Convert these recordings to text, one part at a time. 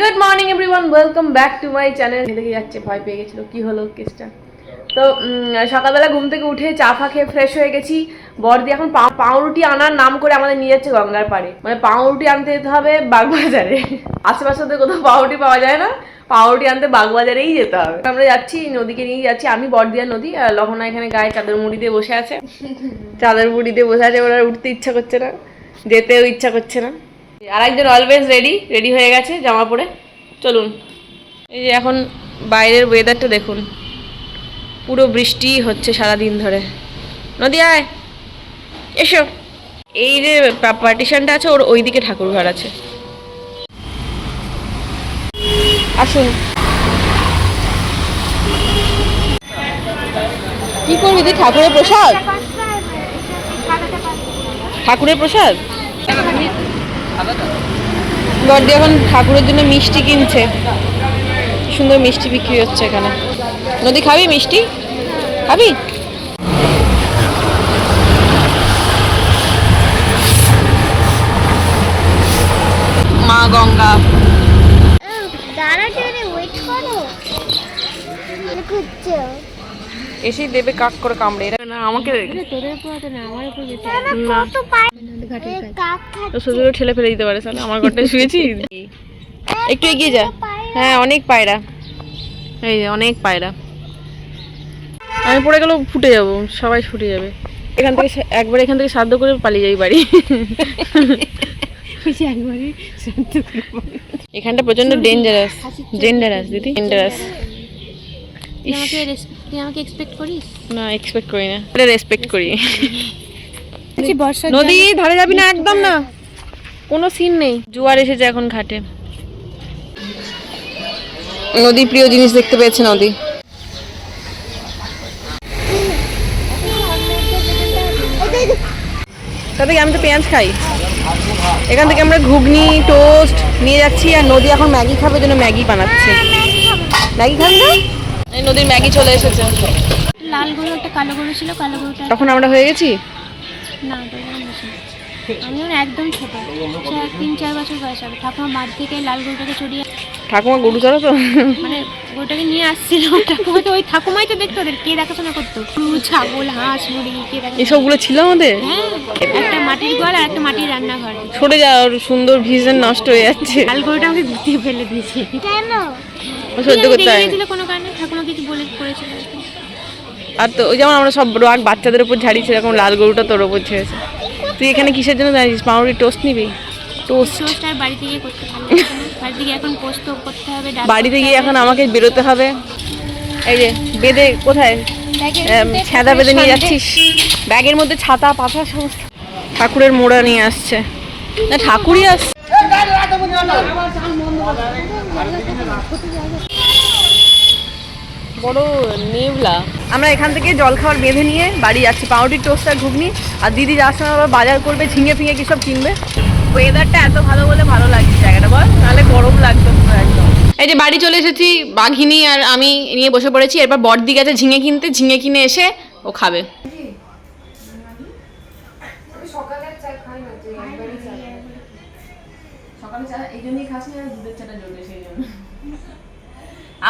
Good morning everyone welcome back to my channel দেখে যাচ্ছে ভয় পেয়ে গেছিল। কি হলো কেসটা? তো সকালবেলা ঘুম থেকে উঠে চা ফা খেয়ে ফ্রেশ হয়ে গেছি। বড়দি এখন পাউরুটি আনার নাম করে আমাদের নিয়ে যাচ্ছে গঙ্গার পাড়ে। মানে পাউরুটি আনতে যেতে হবে বাগবাজারে। আশেপাশে তো কোথাও পাউরুটি পাওয়া যায় না। পাউরুটি আনতে বাগবাজারেই যেতে হবে। আমরা যাচ্ছি নদীকে নিয়ে যাচ্ছি। আমি বড়দিয়া নদী আর লহনা এখানে গায়ে চাদর মুড়ি দিয়ে বসে আছে। চাদর মুড়ি দিয়ে বসে আছে ওরা উঠতে ইচ্ছা করছে না। যেতেও ইচ্ছা করছে না। আর একজন অলওয়েজ রেডি রেডি হয়ে গেছে জামা পরে। চলুন। এই যে এখন বাইরের ওয়েদারটা দেখুন। পুরো বৃষ্টি হচ্ছে সারা দিন ধরে। নদী আয়। এসো। এই যে পার্টিশনটা আছে, ওর ওইদিকে ঠাকুর ঘর আছে। আসুন। কি করবি তুই? ঠাকুরের প্রসাদ? ঠাকুরের প্রসাদ? বর্দি এখন ঠাকুরের জন্য মিষ্টি কিনছে। সুন্দর মিষ্টি বিক্রি হচ্ছে এখানে। নদী, খাবি মিষ্টি? খাবি? মা গঙ্গা। দাঁড়া ওয়েট করো। এসেই দেবে কাক করে কামড়ে। এটা না আমাকে শুধু ঠেলে ফেলে দিতে পারে তাহলে আমার ঘরটায় শুয়েছি? একটু এগিয়ে যা। হ্যাঁ অনেক পায়রা। এই যে অনেক পায়রা। আমি পড়ে গেলেও ফুটে যাব সবাই ফুটে যাবে। এখান থেকে একবার এখান থেকে সাধ্য করে পালিয়ে যাই বাড়ি। একবারে এখানটা প্রচণ্ড ডেঞ্জারাস ডেঞ্জারাস দিদি। ডেঞ্জারাস তুই আমাকে তুই আমাকে এক্সপেক্ট করিস? না এক্সপেক্ট করি না। এটা রেসপেক্ট করি। আচ্ছা নদী ধারে যাবি না একদম না। কোনো সিন নেই। জোয়ার এসেছে এখন ঘাটে। নদী প্রিয় জিনিস দেখতে পেয়েছে নদী। তা থেকে আমি তো পেঁয়াজ খাই? এখান থেকে আমরা ঘুগনি টোস্ট নিয়ে যাচ্ছি আর নদী এখন ম্যাগি খাবে জন্য ম্যাগি বানাচ্ছে। ম্যাগি খাবি না? এই নদীর ম্যাগি চলে এসেছে। লাল গরু একটা কালো গরু ছিল কালো গরুটা তখন আমরা হয়ে গেছি? না। আমি যখন একদম ছোট। চার তিন চার বছর বয়স হবে। ঠাকুমা মাঠ থেকে লাল গরুটাকে চড়িয়ে ঠাকুমা গরু চড়ো তো মানে গরুটাকে নিয়ে আসছিল। ঠাকুমা তো ওই ঠাকুমাই তো দেখতো ওদের কে দেখাশোনা করতো। গরু ছাগল হাঁস মুরগি কে দেখা এসবগুলো ছিল আমাদের? হ্যাঁ একটা মাটির ঘর আর একটা মাটির রান্নাঘর। সরে যা ওর সুন্দর ভিজন নষ্ট হয়ে যাচ্ছে। লাল গরুটা আমাকে দিয়ে ফেলে দিয়েছে। কেন? ও সহ্য করতে হয় কোনো কারণে ঠাকুমা কিছু বলে করেছিল আর তো ওই যেমন আমরা সব রাগ বাচ্চাদের উপর ঝাড়ি সেরকম লাল গরুটা তোর উপর ছেড়েছে তুই এখানে কিসের জন্য জানিস পাউরুটি টোস্ট নিবি? টোস্ট টোস্ট আর বাড়িতে গিয়ে করতে পারব বাড়িতে গিয়ে এখন পোস্ত করতে হবে বাড়িতে গিয়ে এখন আমাকে বেরোতে হবে। এই যে বেদে কোথায়? ছাদা বেঁধে নিয়ে যাচ্ছিস? ব্যাগের মধ্যে ছাতা পাতা সমস্ত। ঠাকুরের মোড়া নিয়ে আসছে। না ঠাকুরই আসছে। বড় নেবলা। আমরা এখান থেকে জল খাবার বেঁধে নিয়ে বাড়ি যাচ্ছি পাউরুটির টোস্ট আর ঘুগনি। আর দিদি যাওয়ার সময় আবার বাজার করবে ঝিঙে ফিঙে কি সব কিনবে? ওয়েদারটা এত ভালো বলে ভালো লাগছে জায়গাটা বল। নাহলে গরম লাগতো একদম। এই যে বাড়ি চলে এসেছি বাঘিনী আর আমি নিয়ে বসে পড়েছি। এরপর বড়দি গেছে ঝিঙে কিনতে ঝিঙে কিনে এসে ও খাবে। সকালে চা এই জন্যই খাস না দুধের চাটা সেই জন্য।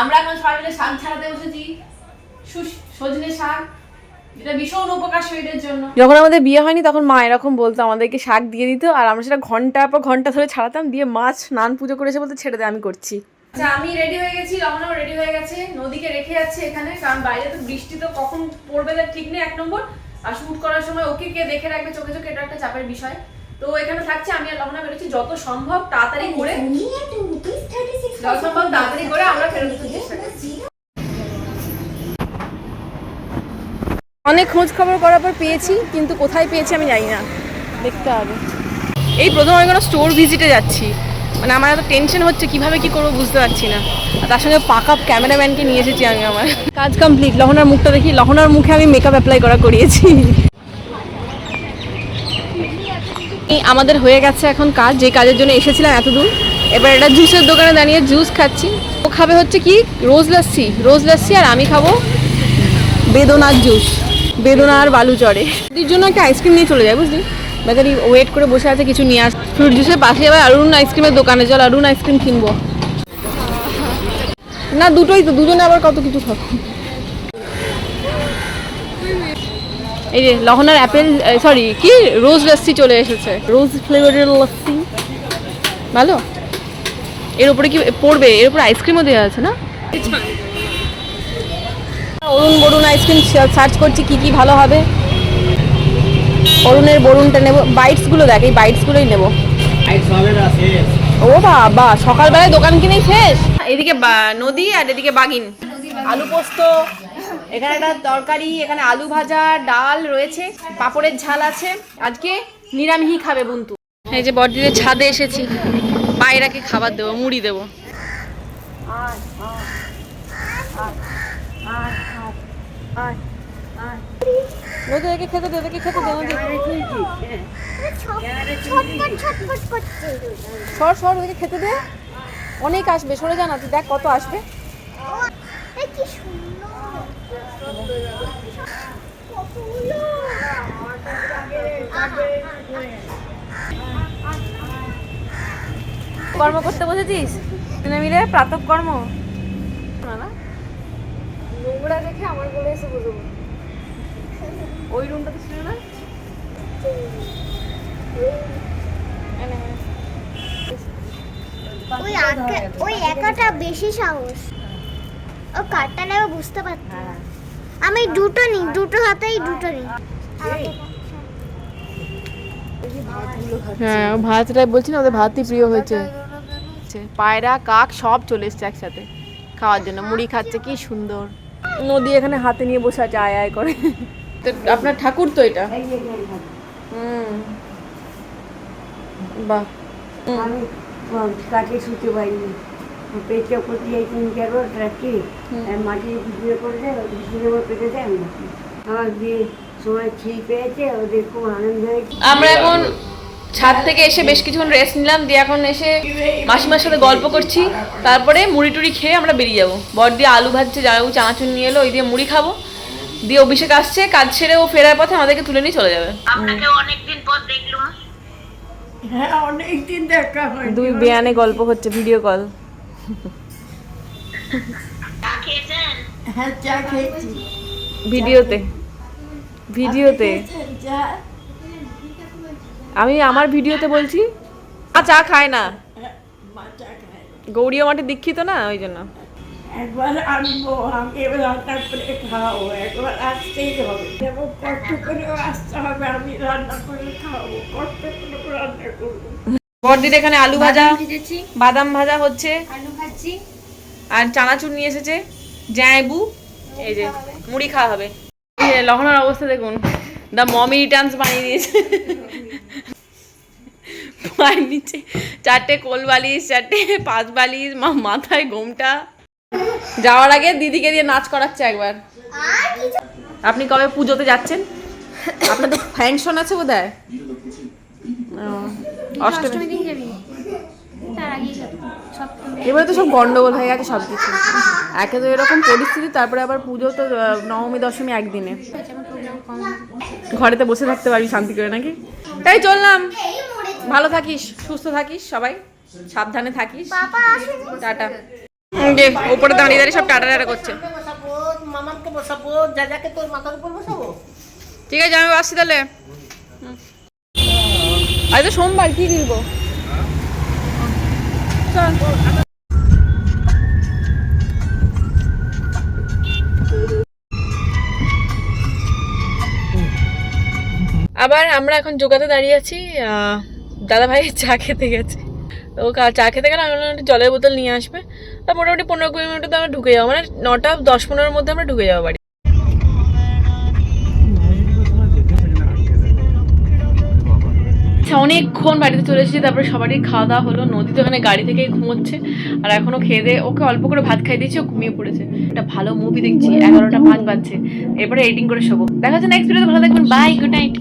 আমরা এখন সবাই মিলে শাক ছাড়াতে বসেছি। সজনে শাক যেটা ভীষণ উপকার শরীরের জন্য। যখন আমাদের বিয়ে হয়নি তখন মা এরকম বলতো আমাদেরকে শাক দিয়ে দিত আর আমরা সেটা ঘণ্টার পর ঘণ্টা ধরে ছাড়াতাম দিয়ে মাছ স্নান পুজো করেছে বলতে ছেড়ে দে আমি করছি। আচ্ছা আমি রেডি হয়ে গেছি রমনাও রেডি হয়ে গেছে নদীকে রেখে যাচ্ছে এখানে কারণ বাইরে তো বৃষ্টি তো কখন পড়বে তার ঠিক নেই এক নম্বর। আর শুট করার সময় ওকে কে দেখে রাখবে চোখে চোখে এটা একটা চাপের বিষয়। তো এখানে থাকছে আমি আর লহনা বেরোচ্ছি যত সম্ভব তাড়াতাড়ি করে যত সম্ভব তাড়াতাড়ি করে আমরা অনেক খোঁজ খবর করার পর পেয়েছি, কিন্তু কোথায় পেয়েছি আমি জানি না। দেখতে হবে। এই প্রথম আমি কোনো স্টোর ভিজিটে যাচ্ছি। মানে আমার এত টেনশন হচ্ছে, কীভাবে কি করব বুঝতে পারছি না। তার সঙ্গে পাকা ক্যামেরাম্যানকে নিয়ে এসেছি আমি আমার। কাজ কমপ্লিট লহনার মুখটা দেখি, লহনার মুখে আমি মেকআপ অ্যাপ্লাই করা করিয়েছি। আমাদের হয়ে গেছে এখন কাজ, যে কাজের জন্য এসেছিলাম এত দূর এবার এটা জুসের দোকানে দাঁড়িয়ে জুস খাচ্ছি। ও খাবে হচ্ছে কি? রোজ লাস্সি রোজ লাস্সি আর আমি খাব বেদনার জুস। বেদনা আর বালু চড়ে। দিদির জন্য একটা আইসক্রিম নিয়ে চলে যায়, বুঝলি? বেচারি ওয়েট করে বসে আছে, কিছু নিয়ে আস ফ্রুট জুসের পাশে আবার অরুণ আইসক্রিমের দোকানে, চল অরুণ আইসক্রিম কিনবো। না, দুটোই তো, দুজনে আবার কত কিছু খাব। এই যে লহনার অ্যাপেল সরি কি? রোজ লস্যি চলে এসেছে। রোজ ফ্লেভারের লস্যি ভালো? এর উপরে কি পড়বে? এর উপরে আইসক্রিমও দেওয়া আছে না? অরুণ বরুণ আইসক্রিম সার্চ করছি কি কি ভালো হবে। অরুণের বরুণটা নেব। বাইটসগুলো দেখ এই বাইটসগুলোই নেব। ও বাবা সকালবেলায় দোকান কিনেই শেষ? এদিকে বা- নদী আর এদিকে বাগিন। আলু পোস্ত এখানে একটা তরকারি এখানে আলু ভাজা ডাল রয়েছে পাপড়ের ঝাল আছে। আজকে নিরামিষই খাবে বুন্তু। এই যে বড়দিদের ছাদে এসেছি। পায়রাকে খাবার দেবো মুড়ি দেবো। খেতে দে এদেরকে খেতে দে সর সর ওদেরকে খেতে দে। অনেক আসবে সরে যা না তুই দেখ কত আসবে। কি সুন্দর। কর্ম করতে বসেছিস? তিনে মিলে প্রাতক কর্ম? না নোংরা দেখে আমার বলে এসে বসে ওই রুমটাতে ছিল না। ওই আঁকা- ওই একাটা বেশি সাহস। ও কারটা নেবে বুঝতে পারছি না। আমি দুটো নিই দুটো হাতেই দুটো নিই হ্যাঁ ভাতটাই বলছি না ওদের ভাতই প্রিয় হয়েছে। পায়রা কাক সব চলে এসছে একসাথে। খাওয়ার জন্য। মুড়ি খাচ্ছে কি সুন্দর। নদী এখানে হাতে নিয়ে বসে আছে আয় আয় করে। আপনার ঠাকুর তো এটা? হুম। বাহ। আমি কাছে শুতে পারিনি পেটটা করতে যাই তিন চার রাখি মাটি ভিডিও করে দেয় করে পেটে দেয় আমার বিয়ে সময় পেয়েছে ওদের খুব আনন্দ হয়েছে। আমরা এখন ছাদ থেকে এসে বেশ কিছুক্ষণ রেস্ট নিলাম দিয়ে এখন এসে মাসিমার সাথে গল্প করছি। তারপরে মুড়ি টুড়ি খেয়ে আমরা বেরিয়ে যাব। বর দিয়ে আলু ভাজছে জামাইবু চানাচুর নিয়ে এলো ওই দিয়ে মুড়ি খাব। দিয়ে অভিষেক আসছে কাজ ছেড়ে ও ফেরার পথে আমাদেরকে তুলে নিয়ে চলে যাবে। হ্যাঁ অনেক দিন দেখা হয় দুই বেয়ানে গল্প হচ্ছে ভিডিও কল হ্যাঁ চা খেয়েছি। ভিডিওতে ভিডিওতে চা? আমি আমার ভিডিওতে বলছি আ চা খায় না। গৌরীয় মাঠে দীক্ষিত না ওই জন্য। একবার আনব এবার করে খাওয়াবো একবার আসতেই হবে। যেমন কষ্ট করেও আসতে হবে আমি রান্না করে খাওয়াবো কষ্ট করে রান্না করব। বরদির এখানে আলু ভাজা বাদাম ভাজা হচ্ছে। আলু ভাজি আর চানাচুর নিয়ে এসেছে জ্যাবু এই যে মুড়ি খাওয়া হবে। এই লহনার অবস্থা দেখুন। দ্য মমি রিটার্নস বানিয়ে দিয়েছে। পায়ের নিচে চারটে কোল বালিশ, চারটে পাঁচ বালিশ মাথায় ঘোমটা। যাওয়ার আগে দিদিকে দিয়ে নাচ করাচ্ছে একবার। আপনি কবে পুজোতে যাচ্ছেন? আপনার তো ফ্যাংশন আছে বোধ হয় অষ্টমী। এবারে তো সব গন্ডগোল হয়ে গেছে সব কিছু একে তো এরকম পরিস্থিতি তারপরে আবার পুজো তো নবমী দশমী একদিনে। ঘরেতে বসে থাকতে পারবি শান্তি করে নাকি? তাই চললাম। ভালো থাকিস সুস্থ থাকিস সবাই সাবধানে থাকিস। টাটা। ওপরে দাঁড়িয়ে দাঁড়িয়ে সব টাটা টাটা করছে। ঠিক আছে আমি আসছি তাহলে। আজ তো সোমবার কি চল আবার আমরা এখন জোগাতে দাঁড়িয়ে আছি দাদা ভাই চা খেতে গেছে। ও চা খেতে গেলে আমরা একটু জলের বোতল নিয়ে আসবে। তা মোটামুটি পনেরো কুড়ি মিনিটে তো আমরা ঢুকে যাব মানে নটা দশ পনেরোর মধ্যে আমরা ঢুকে যাব বাড়ি। অনেকক্ষণ বাড়িতে চলে এসেছি তারপরে সবারই খাওয়া দাওয়া হলো। নদীতে ওখানে গাড়ি থেকেই ঘুমোচ্ছে আর এখনও খেয়ে দিয়ে ওকে অল্প করে ভাত খাই দিয়েছি ও ঘুমিয়ে পড়েছে। একটা ভালো মুভি দেখছি এগারোটা পাঁচ বাজছে। এরপরে এডিটিং করে শোবো। দেখা যাচ্ছে নেক্সট ভিডিওতে ভালো থাকবেন বাই গুড নাইট